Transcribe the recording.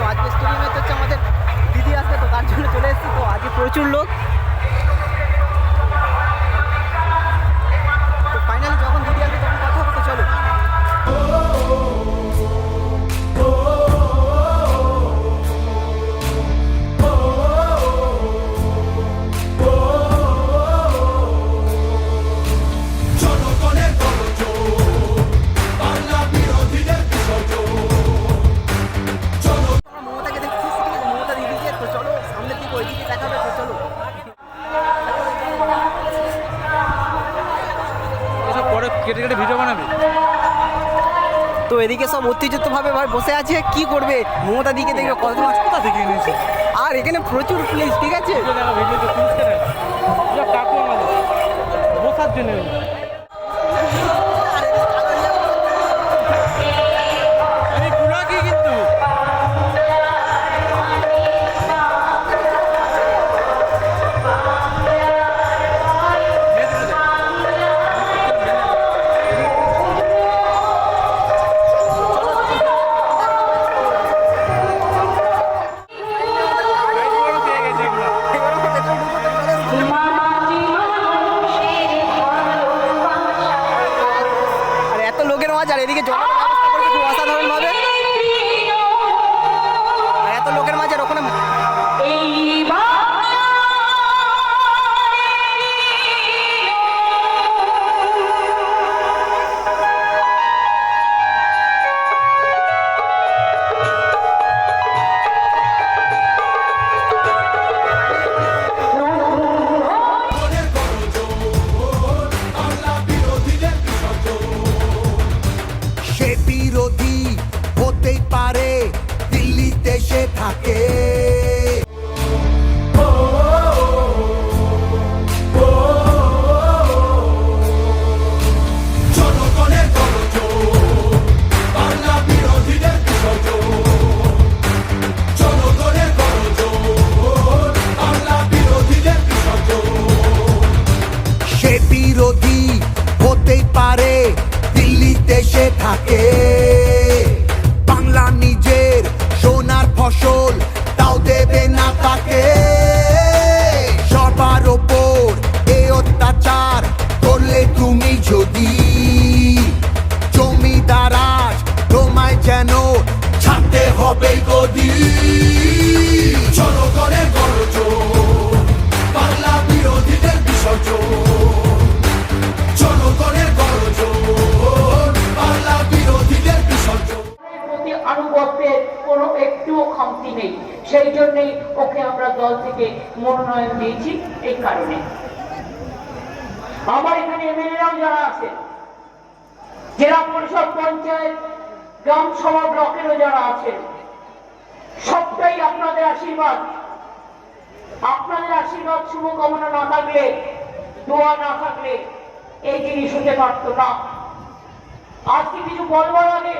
তো আজকে স্টেডিয়ামে হচ্ছে আমাদের দিদি আসবে তো তার জন্য চলে এসেছি। তো আজকে প্রচুর লোক। দিকে দেখাবে তো চলো এসব পরে কেটে কেটে ভিডিও বানাবি। তো এদিকে সব ঐতিহ্যভাবে ভাই বসে আছে কি করবে? মমতা দিকে দেখবে কত কোথা থেকে এনেছি? আর এখানে প্রচুর প্লেস ঠিক আছে? পুলিশ কাকু আমাদের বসার জন্য এদিকে জলের সে বিরোধী হতেই পারে দিল্লিতে সে থাকে। বাংলা নিজের ফসল তাও দেবে না তাকে। সবার ওপর এ অত্যাচার করলে তুমি যদি জমিদার আজ তোমায় যেন ছাড়তে হবে গদি। জনগণের গণজোর খামতি নেই। সেই জন্যই ওকে আমরা দল থেকে মনোনয়ন দিয়েছি এই কারণে। আমার এখানে এমএলএরাও যারা আছে, জেলা পরিষদ পঞ্চায়েত, গ্রাম সভা ব্লকেরও যারা আছেন, সবটাই আপনাদের আশীর্বাদ। আপনাদের আশীর্বাদ শুভকামনা না থাকলে, দোয়া না থাকলে এই জিনিস হতে পারতো না। আজকে কিছু বলবার আগে